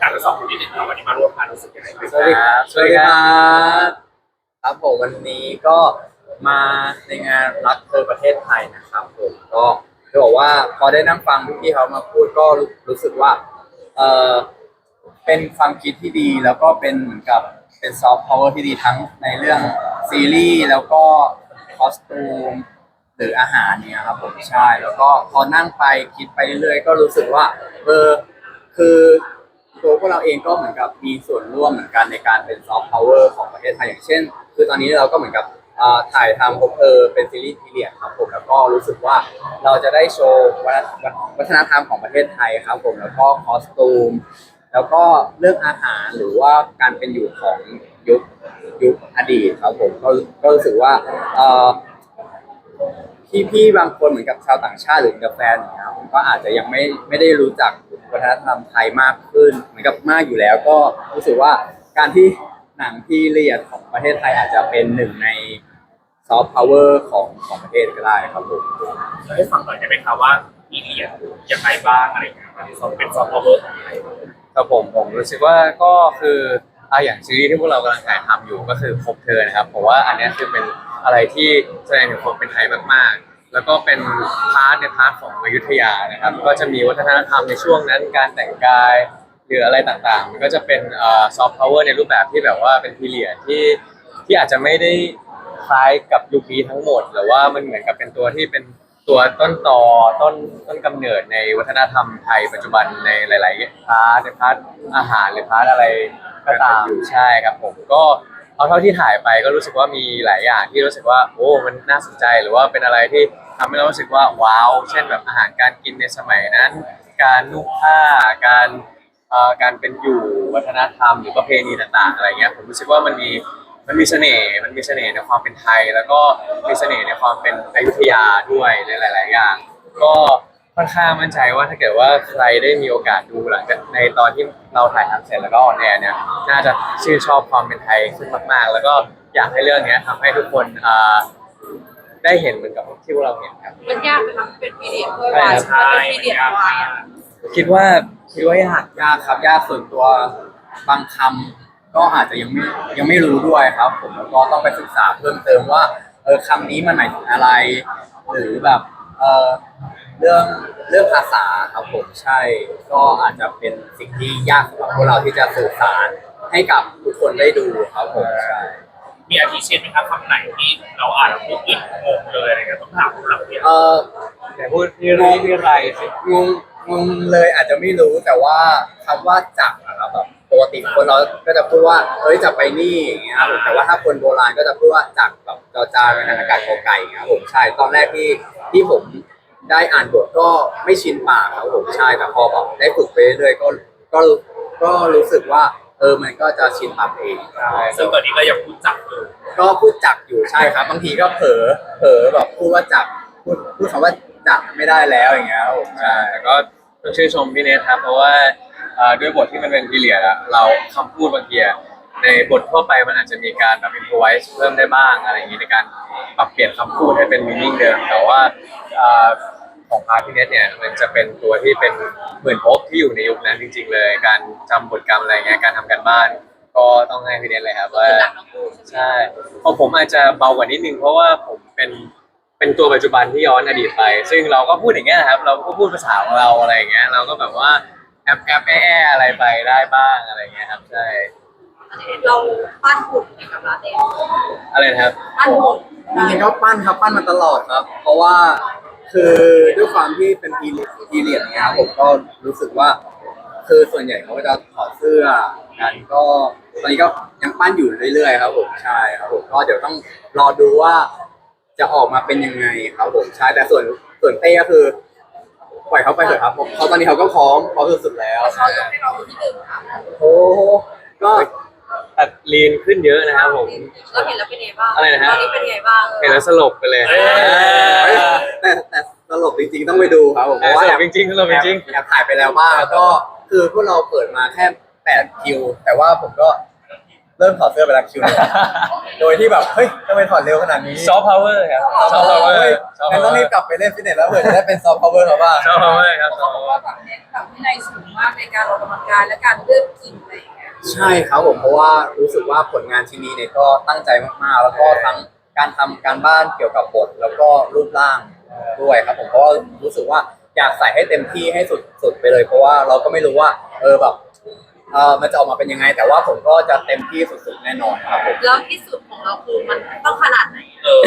ถามทั้งสองคนนิดนึงครับวันนี้มาร่วมงานรู้สึกยังไงบ้างสวัสดีครับสวัสดีครับครับผมวันนี้ก็มาในงานรักเธอประเทศไทยนะครับผมก็จะบอกว่าพอได้นั่งฟังพี่เขามาพูดก็รู้รู้สึกว่าเออเป็นความคิดที่ดีแล้วก็เป็นเหมือนกับเป็นซอฟต์พาวเวอร์ที่ดีทั้งในเรื่องซีรีส์แล้วก็คอสตูมหรืออาหารเนี่ยครับผมใช่แล้วก็พอนั่งไปคิดไปเรื่อยๆก็รู้สึกว่าเออคือ ตัวพวกเราเองก็เหมือนกับมีส่วนร่วมเหมือนกันในการเป็นซอฟต์พาวเวอร์ของประเทศไทยอย่างเช่น คือตอนนี้เราก็เหมือนกับอ่าถ่ายทำพบเธอเป็นซีรีส์พีเรียดครับผมแล้วก็รู้สึกว่าเราจะได้โชว์วัฒนวัฒนธรรมของประเทศไทยครับผมแล้วก็คอสตูม แล้วก็เรื่องอาหารหรือว่าการเป็นอยู่ของยุคยุคอดีตครับผมก็ก็รู้สึกว่าเอ่อ พี่พี่ๆบางคนเหมือนกับชาวต่างชาติหรือกับแฟนอย่างเงี้ยผมก็อาจจะยังไม่ไม่ได้รู้จักวัฒนธรรมไทยมากขึ้น เหมือนกับมากอยู่แล้วก็รู้สึกว่าการที่หนังที่ละเอียดของประเทศไทยอาจจะเป็นหนึ่งในซอฟต์พาวเวอร์ของของประเทศก็ได้ครับผมให้ฟังหน่อยได้ไหมครับว่ามีเรียนยังไงบ้างอะไรอย่างเงี้ยที่สองเป็นซอฟต์พาวเวอร์ของไทยครับผมผมรู้สึกว่าก็คืออะอย่างซีรีส์ที่พวกเรากำลังถ่ายทำอยู่ก็คือพบเธอนะครับผมว่าอันเนี้ยคือเป็น อะไรที่แสดงถึงความเป็นไทยมากๆ แล้วก็เป็นพาร์ทในพาร์ทของอยุธยานะครับ ก็จะมีวัฒนธรรมในช่วงนั้นการแต่งกายหรืออะไรต่างๆ มันก็จะเป็นซอฟต์พาวเวอร์ในรูปแบบที่แบบว่าเป็นพีเรียดที่ที่อาจจะไม่ได้คล้ายกับยุคนี้ทั้งหมดหรือว่ามันเหมือนกับเป็นตัวที่เป็นตัวต้นตอต้นต้นกำเนิดในวัฒนธรรมไทยปัจจุบันในหลาย ๆ พาร์ทในพาร์ทอาหารหรือพาร์ทอะไรก็ตามอยู่ใช่ครับผมก็ เอาเท่าที่ถ่ายไปก็รู้สึกว่ามีหลายอย่างที่รู้สึกว่าโอ้มันน่าสนใจหรือว่าเป็นอะไรที่ทำให้เรารู้สึกว่าว้าว เช่นแบบอาหารการกินในสมัยนั้น การนุ่งผ้าการเอ่อการเป็นอยู่วัฒนธรรมหรือประเพณีต่างๆ อะไรเงี้ยผมรู้สึกว่ามันมีมันมีเสน่ห์มันมีเสน่ห์ในความเป็นไทย แล้วก็มีเสน่ห์ในความเป็นอยุธยาด้วยในหลาย ๆ อย่าง ก็ ค่อนข้างมั่นใจว่าถ้าเกิดว่าใครได้มีโอกาสดูหลังจากในตอนที่เราถ่ายทำเสร็จแล้วก็ออนแอร์เนี่ยน่าจะชื่นชอบความเป็นไทยขึ้นมากๆ แล้วก็อยากให้เรื่องเนี้ยทำให้ทุกคนอ่าได้เห็นเหมือนกับที่พวกเราเห็นครับ มันยากไหมคะเป็นพีเรียดด้วยวายใช่มันเป็นพีเรียดวายอะคิดว่าคิดว่ายากยากครับยากส่วนตัวบางคำก็อาจจะยังไม่ยังไม่รู้ด้วยครับ ผมแล้วก็ต้องไปศึกษาเพิ่มเติมว่าเออคำนี้มันหมายถึงอะไร หรือแบบเออ เรื่องเรื่องภาษาครับผมใช่ ก็อาจจะเป็นสิ่งที่ยากสำหรับพวกเราที่จะสื่อสารให้กับทุกคนได้ดูครับผมใช่ มีอาทิเช่นไหมครับคำไหนที่เราอ่านแล้วพูดผิดงงเลยอะไรเงี้ยต้องถามผู้หลักเรียนเออแต่พูดที่รีที่ไรสิงงงงเลยอาจจะไม่รู้แต่ว่าคำว่าจักรอะครับแบบปกติคนเราก็จะพูดว่าเฮ้ยจะไปนี่อย่างเงี้ยครับผมแต่ว่าถ้าคนโบราณก็จะพูดว่าจักรแบบจอจานเป็นอากาศกอไก่อย่างเงี้ยครับผมใช่ตอนแรกที่ที่ผม ได้อ่านบทก็ไม่ชินปากครับผมใช่แต่พอแบบได้ฝึกไปเรื่อยๆก็ก็ก็รู้สึกว่า เออมันก็จะชินปากเองใช่ซึ่งตอนนี้ก็ยังพูดจับอยู่ก็พูดจักรอยู่ใช่ครับบางทีก็เผลอเผลอแบบพูดว่าจักรพูดพูดคำว่าจักรไม่ได้แล้วอย่างเงี้ยครับผมใช่ แต่ก็ต้องชื่นชมพี่เนทครับเพราะว่าเอ่อด้วยบทที่มันเป็นพีเรียดอะเราคำพูดบางทีอะในบททั่วไปมันอาจจะมีการแบบอินพไวส์เพิ่มได้บ้างอะไรอย่างนี้ในการปรับเปลี่ยนคำพูดให้เป็นมีนิ่งเดิมแต่ว่าเอ่อ ของพาร์ทพี่เนทเนี่ยมันจะเป็นตัวที่เป็นเหมือนภพที่อยู่ในยุคนั้นจริง ๆ เลย การจำบทกรรมอะไรเงี้ยการทำการบ้าน ก็ต้องให้พี่เนทเลยครับว่า คือหลักทั้งคู่ใช่ไหมใช่ของผมอาจจะเบากว่านิดนึงเพราะว่าผมเป็นเป็นตัวปัจจุบันที่ย้อนอดีตไป ซึ่งเราก็พูดอย่างเงี้ยนะครับ เราก็พูดภาษาของเราอะไรอย่างเงี้ย เราก็แบบว่าแอปแอปแอแออะไรไปได้บ้างอะไรอย่างเงี้ยครับ ใช่อันนี้เราปั้นหุ่นให้กับลาเต้อะไรนะครับ ปั้นหุ่นจริงๆก็ปั้นครับปั้นมาตลอดครับ เพราะว่า คือด้วยความที่เป็นพีเรียดพีเรียดเนี้ยครับผมก็รู้สึกว่า คือส่วนใหญ่เขาก็จะถอดเสื้อกันก็ตอนนี้ก็ยังปั้นอยู่เรื่อยๆครับผมใช่ครับผมก็เดี๋ยวต้องรอดูว่า จะออกมาเป็นยังไงครับผมใช่แต่ส่วนส่วนเต้ก็คือปล่อยเขาไปเถอะครับผมเพราะตอนนี้เขาก็พร้อมพร้อมสุดๆแล้ว เขายกให้เราเป็นที่หนึ่งค่ะ โอ้ก็ แต่ลีนขึ้นเยอะนะครับผม เราเห็นแล้วเป็นไงบ้างอะไรนะฮะ ตอนนี้เป็นไงบ้างเห็นแล้วสลบไปเลยเอ้ยแต่แต่ตลกจริงๆต้องไปดูครับผมเพแต่ราะสว่าลบจริงๆสลบจริงแอบถ่ายไปแล้วบ้างแล้วก็คือพวกเราเปิดมาแค่แปดคิว แต่ว่าผมก็เริ่มถอดเสื้อไปแล้วคิวหนึ่งโดยที่แบบเฮ้ยทำไมถอดเร็วขนาดนี้ซอฟต์พาวเวอร์ครับซอฟต์พาวเวอเฮ้ยร์ซอฟต์งั้พานวต้องเวอรีบร์กลับไปเล่นฟิตเนสแล้วเผื่อจะได้เป็นซอฟต์พาวเวอร์เขาบ้างซอฟต์พาวเวอร์ครับ เขาบอกว่าแบบเน้นแบบวินัยสูงมากในการออกกำลังกายและการเลือกกินอะไรอย่างเงี้ย ใช่ครับผมเพราะว่ารู้สึกว่าผลงานชิ้นนี้เนี่ยก็ตั้งใจมากๆ แล้วก็ทั้งการทำการบ้านเกี่ยวกับบท แล้วก็รูปร่างด้วยครับผมเพราะว่ารู้สึกว่าอยากใส่ให้เต็มที่ให้สุดสุดไปเลย เพราะว่าเราก็ไม่รู้ว่า เออแบบเออมันจะออกมาเป็นยังไง แต่ว่าผมก็จะเต็มที่สุดๆแน่นอนครับผม แล้วที่สุดของเราคือมันต้องขนาดไหนอะเออ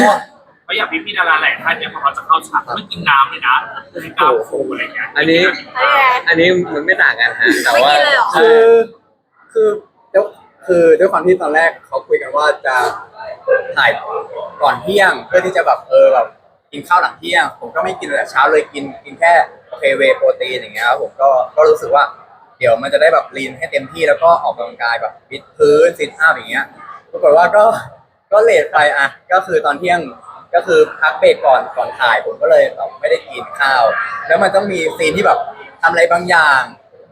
เพราะอย่างพี่พี่ๆดาราหลายท่านเนี่ยพอเขาจะเข้าฉากเขาไม่กินน้ำเลยนะไม่กล้าฟูอะไรเงี้ยอันนี้ไอ้แย่อันนี้มันไม่ต่างกันฮะแต่ไม่ว่ากินเลยเหรอใช่คือ คือเดี๋ยวคือด้วยความที่ตอนแรกเขาคุยกันว่าจะถ่ายก่อนเที่ยง เพื่อที่จะแบบเออแบบกินข้าวหลังเที่ยง ผมก็ไม่กินแต่เช้าเลยกินกินแค่โอเคเวโปรตีนอย่างเงี้ยครับผมก็ก็รู้สึกว่า เดี๋ยวมันจะได้แบบลีนให้เต็มที่แล้วก็ออกกำลังกายแบบฟิตพื้นซิทอัพอย่างเงี้ยปรากฏว่าก็ก็เลทไปอะก็คือตอนเที่ยงก็คือพักเบรกก่อนก่อนถ่ายผมก็เลยแบบไม่ได้กินข้าว แล้วมันต้องมีซีนที่แบบทำอะไรบางอย่าง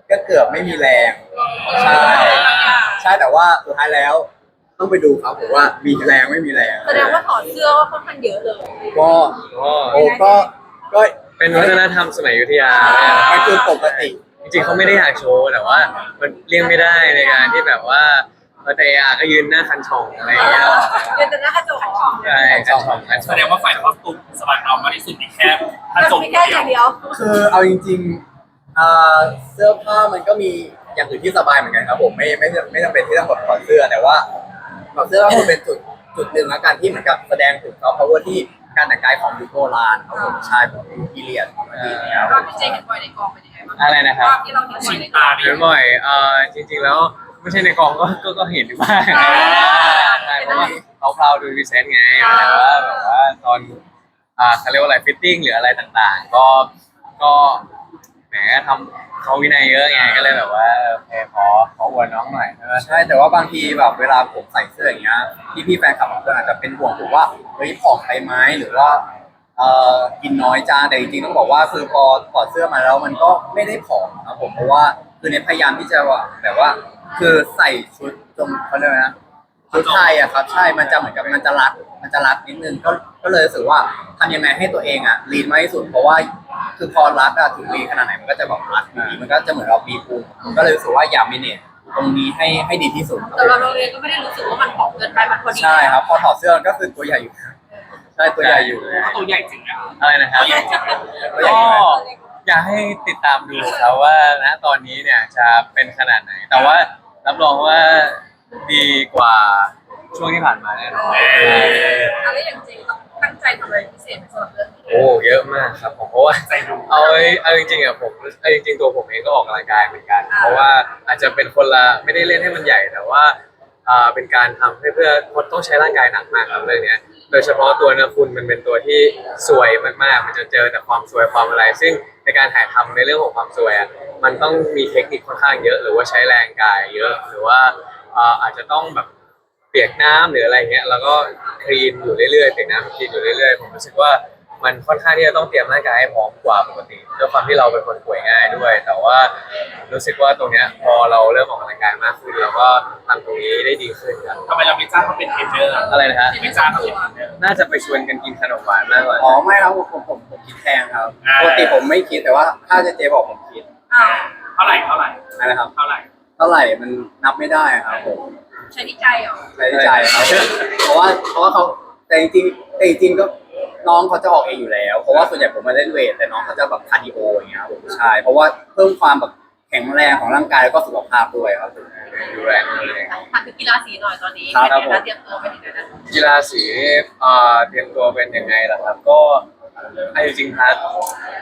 ก็เกือบไม่มีแรงใช่ใช่แต่ว่าสุดท้ายแล้ว ต้องไปดูครับผมว่ามีแรงไม่มีแรงแสดงว่าถอดเสื้อก็ค่อนข้างเยอะเลย ก็ก็โอ้ก็ก็เป็นวัฒนธรรมสมัยอยุธยามันคือปกติ จริงๆเขาไม่ได้อยากโชว์แต่ว่า มันเลี่ยงไม่ได้ในการที่แบบว่าเออแต่อาก็ยืนหน้าคันช่องอะไรอย่างเงี้ยเดินแต่หน้ากระจกใช่คันช่องคันช่แสองดงว่าฝ่ายคอสตูมสบายเรามากที่สุดมีแค่ถ้ามันจบมีแค่อย่างเดียว คือเอาจริง ๆ อ่าเสื้อผ้ามันก็มีอย่างอื่นที่สบายเหมือนกันครับผมไม่ไม่ไม่จำเป็นที่ต้องแบบถอดเสื้อแต่ว่าถอดเสื้อมันเป็นจุดจุดหนึ่งแล้วกันที่เหมือนกับแสดงถึงเขาเพราะว่าที่การแต่งกายของยุคโบราณครับผมใช่ผมพีเรียนครับ ภาพที่เจเห็นบ่อยในกองเป็นยังไงบ้างอะไรนะครับ ภาพที่เราเห็นบ่ชิอยนในกอตางดิเห็นบ่อยเอ่อจริง ๆ แล้วไม่ใช่ในกองก็ก็ก็เห็นอยู่บ้างใช่เพราะว่าเขาพราวดูดีเซนต์ไงแต่ว่าแบบว่าตอนอ่าเขาเรียกว่าอะไรฟิตติ้งหรืออะไรต่างๆ ก็ก็ แหมทำเขาวินัยเยอะไงก็เลยแบบว่าโอเคขอขออวดน้องหน่อยใช่ไหมใช่แต่ว่าบางทีแบบเวลาผมใส่เสื้ออย่างเงี้ยพี่พี่ๆแฟนคลับบางคนอาจจะเป็นห่วงผมว่าเฮ้ยผอมไปไหมหรือว่าเอ่อกินน้อยจ้าแต่จริงๆต้องบอกว่าคือพอถอดเสื้อมาแล้วมันก็ไม่ได้ผอมครับผมเพราะว่าคือเน้นพยายามที่จะว่าแบบว่า คือใส่ชุดตรงเขาเรียกว่านะชุดไทยอะครับ ใช่มันจะเหมือนกับมันจะรัดมันจะรัดนิดนึงก็ก็เลยรู้สึกว่าทำยังไงให้ตัวเองอะลีนมากที่สุดเพราะว่า คือพอรัดอะถึงลีนขนาดไหนมันก็จะแบบรัดอยู่ดีมันก็จะเหมือนเรามีภูมิก็เลยรู้สึกว่าอย่ามิเนตตรงนี้ให้ให้ดีที่สุดครับแต่เราโรงเรียนก็ไม่ได้รู้สึกว่ามันผอมเกินไปมันพอดีใช่ครับ พอถอดเสื้อก็คือตัวใหญ่อยู่ใช่ตัวใหญ่อยู่ก็ตัวใหญ่จริงอะอะไรนะครับตัวใหญ่ก็อยู่อยากให้ติดตามดูครับว่าณตอนนี้เนี่ยจะเป็นขนาดไหน แต่ว่ารับรองว่าดีกว่าช่วงที่ผ่านมาแน่นอนอะไรอย่างเจต้อง ตั้งใจทำอะไรพิเศษสำหรับเรื่องนี้โอ้เยอะมากครับผมเพราะว่า ใจดูเอาไอ้เอาจริงๆอะผมเอาจริงๆตัวผมเองก็ออกกำลังกายเหมือนกันเพราะว่าอาจจะเป็นคนละไม่ได้เล่นให้มันใหญ่แต่ว่าอ่าเป็นการทำให้เพื่อคนต้องใช้ร่างกายหนักมากครับเรื่องเนี้ย โดยเฉพาะตัวเนื้อคุณมันเป็นตัวที่สวยมากๆ มันจะเจอแต่ความสวยความอะไร ซึ่งในการถ่ายทำในเรื่องของความสวยอะมันต้องมีเทคนิคค่อนข้างเยอะ หรือว่าใช้แรงกายเยอะหรือว่าอ่าอาจจะต้องแบบ เปียกน้ำหรืออะไรเงี้ยแล้วก็คลีนอยู่เรื่อยๆเปียกน้ำคลีนอยู่เรื่อยๆผมรู้สึกว่ามันค่อนข้างที่จะต้องเตรียมร่างกายให้พร้อมกว่าปกติด้วยความที่เราเป็นคนป่วยง่ายด้วย แต่ว่ารู้สึกว่าตรงเนี้ยพอเราเริ่มออกกำลังกายมากขึ้นเราก็ทำตรงนี้ได้ดีขึ้นครับทำไมเราไม่จ้างเขาเป็นเทรนเนอร์อะอะไรนะฮะไม่จ้างเขาเป็นเทรนเนอร์น่าจะไปชวนกันกินขนมหวานมากกว่าอ๋อไม่ครับผมผมผมคิดแพงครับอ่าปกติผมไม่คิดแต่ว่าถ้าเจเจบอกผมคิดอ้าวเท่าไหร่เท่าไหร่นะครับเท่าไหร่เท่าไหร่มันนับไม่ได้ครับผม ใช้ที่ใจเหรอใช้ใจครับเพราะว่าเพราะว่าเขาแต่จริงๆแต่จริงๆก็น้องเขาจะออกเองอยู่แล้ว เพราะว่าส่วนใหญ่ผมมาเล่นเวทแต่น้องเขาจะแบบคาร์ดิโออย่างเงี้ยครับผมใช่เพราะว่าเพิ่มความแบบแข็งแรงของร่างกายแล้วก็สุขภาพด้วยครับผมดูแรงเลยถามถึงกีฬาสีหน่อยตอนนี้ครับ เป็นไงคะเตรียมตัวไปถึงไหนแล้วกีฬาสีอ่าเตรียมตัวเป็นยังไงล่ะครับ ก็ไอ้จริงๆพาร์ท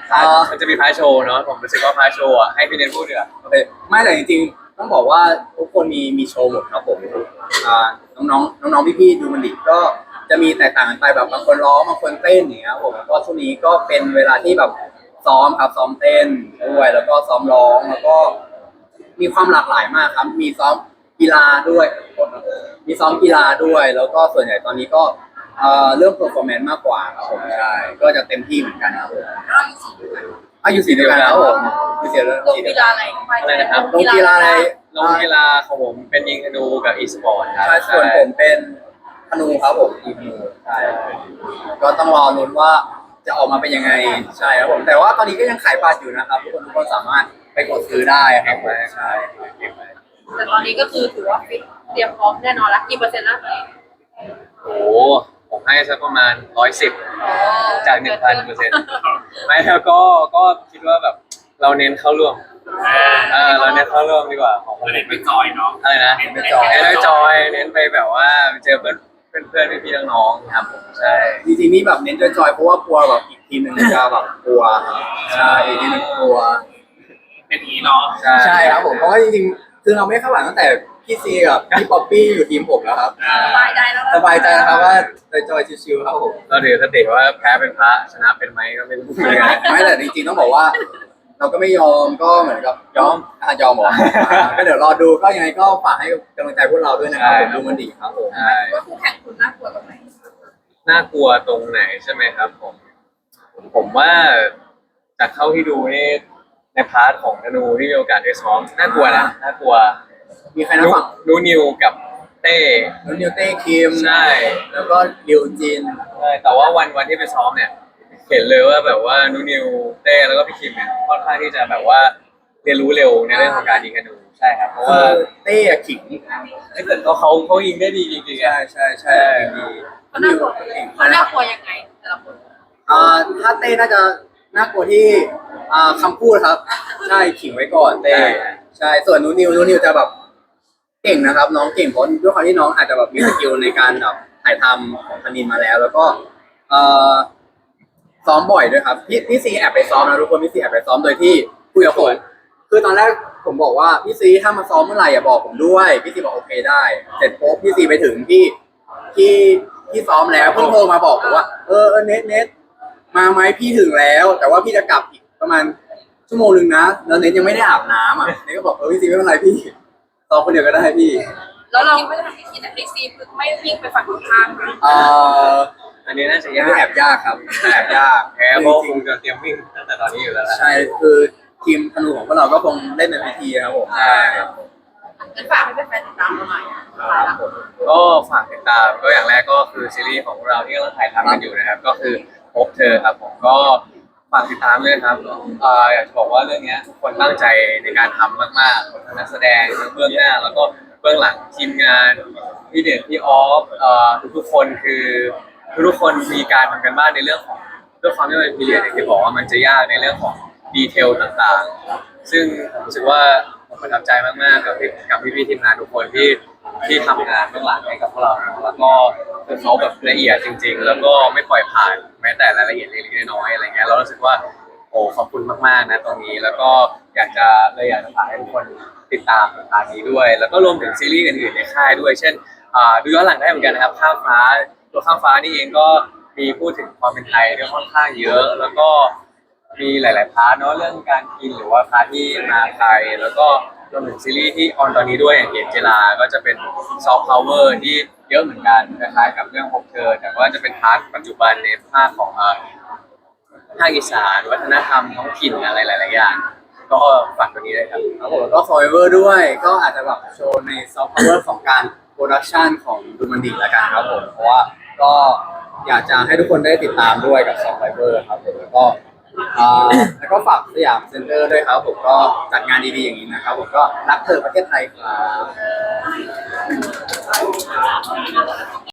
พาร์ทมันจะมีพาร์ทโชว์เนาะผมรู้สึกว่าพาร์ทโชว์อะให้พี่เนนพูดดีกว่าโอเคไม่แต่จริงๆ ต้องบอกว่าทุกคนมีมีโชว์หมดครับผมอ่าน้องๆน้องๆพี่ๆดูมันดิก็จะมีแตกต่างกันไปแบบบางคนร้องบางคนเต้นอย่างเงี้ยครับผมแล้วก็ช่วงนี้ก็เป็นเวลาที่แบบซ้อมครับซ้อมเต้นด้วยแล้วก็ซ้อมร้องแล้วก็ มีความหลากหลายมากครับ มีซ้อมกีฬาด้วยมีซ้อมกีฬาด้วย แล้วก็ส่วนใหญ่ตอนนี้ก็เอ่อเรื่อง performance มากกว่าครับผมใช่ก็จะเต็มที่เหมือนกันครับผม อยู่สีเดียวกันอายุสีเดียวกันครับผมอยู่สีเดียวลงสีเดีกียวกัฬานอะไรอะไรนะครับ ลงกีฬาอะไรน้องกีฬาของผมเป็นยิงธนูกับอีสปอร์ตครับใช่ส่วนผมเป็นธนูครับผมทีมธนูใช่ก็ต้องรอลุ้นว่าจะออกมาเป็นยังไงใช่ครับผมแต่ว่าตอนนี้ก็ยังขายบัตรอยู่นะครับทุกคนทุกคนสามารถไปกดซื้อได้ครับผมใช่แต่ตอนนี้ก็คือถือว่าฟิตเตรียมพร้อมแน่นอนละกี่เปอร์เซ็นต์แล้วตอนนี้โอ้โห ผมให้สักประมาณร้อยสิบจาก1,000เปอร์เซ็นต์ไม่แล้วก็ก็คิดว่าแบบเราเน้นเข้าร่วมเออเออเราเน้นเข้าร่วมดีกว่าของผเรามเล่นไปจอยเนาะอะไรนะเน้นไปจอยเน้นไปจอยเน้นไปแบบว่าเจอเพื่อนเพื่อนเพื่อนพี่ๆน้องๆครับผมใช่จริงๆนี่แบบเน้นจอยๆเพราะว่ากลัวแบบอีกทีมหนึ่งจะแบบกลัวใช่อีกทีมหนึงกลัวเป็นอย่างนี้เนาะใช่ใช่ครับผมเพราะว่าจริงๆคือเราไม่คาดหวังตั้งแต่ พี่ซีกับพี่ป๊อปปี้อยู่ทีมผมแล้วครับ สบายใจแล้วสบายใจนะครับว่าจอยๆชิวๆครับผมเราถือคติว่าแพ้เป็นพระชนะเป็นไหมก็ไม่รู้เหมือนกันไม่แต่จริงๆต้องบอกว่า เราก็ไม่ยอมก็เหมือนกับยอมอะยอมเหรออ่าก็เดี๋ยวรอดูก็ยังไงก็ฝากให้กำลังใจพวกเราด้วยนะครับผมดูมันดีครับผมใช่ว่าคู่แข่งคุณน่ากลัวตรงไหนน่ากลัวตรงไหนใช่ไหมครับผม ผมว่าจากเท่าที่ดูนี่ในพาร์ทของธนูที่มีโอกาสได้ซ้อมน่ากลัวนะน่ากลัว มีใครนะฝั่งนูนิวกับเต้น้องนิวเต้คิมใช่ แล้วก็ลิวจิน ใช่แต่ว่าวันวันที่ไปซ้อมเนี่ย เห็นเลยว่าแบบว่านูนิวเต้แล้วก็พี่คิมเนี่ยค่อนข้างที่จะแบบว่าเรียนรู้เร็วในเรื่องของการยิงธนูใช่ครับเพราะคืว่าอเต้อะขิงถ้าเกิดเขาเขาเขายิงได้ดีจริงๆใช่อะใช่ใช่ดีเขาน่ากลัวเขาน่ากลัวยังไงแต่ละคนอ่าถ้าเต้น่าจะน่ากลัวที่อ่าคำพูดครับ ใช่ขิงไว้ก่อนเต้ ใช่ ช่ส่วนนูนิวนูนิวจะแบบเก่งนะครับ น้องเก่งเพราะด้วยความที่น้องอาจจะแบบมีสกิลในการแบบถ่ายทำของคณินมาแล้ว แล้วก็เอ่อซ้อมบ่อยด้วยครับพี่พี่ซีแอบไปซ้อมนะทุกคนพี่ซีแอบไปซ้อมโดยที่คุยกับผมคือตอนแรกผมบอกว่าพี่ซีถ้ามาซ้อมเมื่อไหร่อย่าบอกผมด้วยพี่ซีบอกโอเคได้เสร็จปุ๊บพี่ซีไปถึงที่ที่ที่ซ้อมแล้วเพิ่งโทรมาบอกผมว่าเออเออเน็ตเน็ตมาไหมพี่ถึงแล้ว แต่ว่าพี่จะกลับอีกประมาณ ชั่วโมงหนึ่งนะ แล้วเน็ตยังไม่ได้อาบน้ำอะ เน็ตก็บอกเออพี่ซีไม่เป็นไรพี่ซ้อมคนเดียวก็ได้พี่ แล้วเราคิดว่าจะทำให้คิดแต่ให้ซีพึกไม่วิ่งไปฝั่งตรงข้ามนะเอ่ออันนี้น่าจะยังยากแอบยากครับ แอบยากแพ้เพราะคงจะเตรียมวิ่งตั้งแต่ตอนนี้อยู่แล้วแหละใช่คือทีมธนูของพวกเราก็คงเล่นเป็นพิธีครับผมใช่งั้นฝากให้แฟนๆติดตามเราหน่อยครับผมก็ฝากติดตามก็อย่างแรกก็คือซีรีส์ของเราที่กำลังถ่ายทำกันอยู่นะครับ ก็คือพบเธอครับผมก็ฝากติดตามด้วยนะครับเอ่ออยากจะบอกว่าเรื่องเนี้ยทุกคนตั้งใจในการทำมากๆทั้งนักแสดงทั้งเบื้องหน้า แล้วก็เบื้องหลังทีมงานพี่เด่นพี่ออฟเอ่อทุกๆคนคือทุกๆคนมีการทำกันบ้านในเรื่องของด้วยความที่มันเป็นพีเรียดอย่างที่บอกว่ามันจะยากในเรื่องของดีเทลต่างๆ ซึ่งผมรู้สึกว่าผมประทับใจมากๆกับพี่กับพี่ๆทีมงานทุกคนที่ ที่ทำงานเบื้องหลังให้กับพวกเราแล้วก็คือเขาแบบละเอียดจริง ๆ แล้วก็ไม่ปล่อยผ่านแม้แต่รายละเอียดเล็กๆน้อยๆอะไรเงี้ยเรารู้สึกว่าโอ้ขอบคุณมากๆนะตรงนี้แล้วก็อยากจะเลยอยากจะฝากให้ทุกคนติดตามทางนี้ด้วย แล้วก็รวมถึงซีรีส์อื่นๆในค่ายด้วย เช่นอ่าดูย้อนหลังได้เหมือนกันนะครับข้ามฟ้าตัวข้ามฟ้านี่เองก็มีพูดถึงความเป็นไทยด้วยค่อนข้างเยอะ แล้วก็มีหลาย ๆ พาร์ทเนาะเรื่องการกินหรือว่าพาร์ทที่มาไทยแล้วก็ รวมถึงซีรีส์ที่ออนตอนนี้ด้วยอย่างเกมเจลาก็จะเป็นซอฟต์พาวเวอร์ที่เยอะเหมือนกันคล้ายๆกับเรื่องพบเธอ แต่ว่าจะเป็นพาร์ทปัจจุบันในภาคของเอ่อภาคอีสานวัฒนธรรมท้องถิ่นอะไรหลายๆอย่างก็ฝากตัวนี้ด้วยครับ ครับผมแล้วก็ Forever ด้วยก็อาจจะแบบโชว์ในซอฟต์พาวเวอร์ของการโปรดักชันของดูมันดีแล้วกันครับผม เพราะว่าก็อยากจะให้ทุกคนได้ติดตามด้วยกับ Survivor ครับผมแล้วก็ อ่าแล้วก็ฝากสยามเซ็นเตอร์ด้วยครับผมก็จัดงานดีๆอย่างนี้นะครับผมก็รักเธอประเทศไทยครับ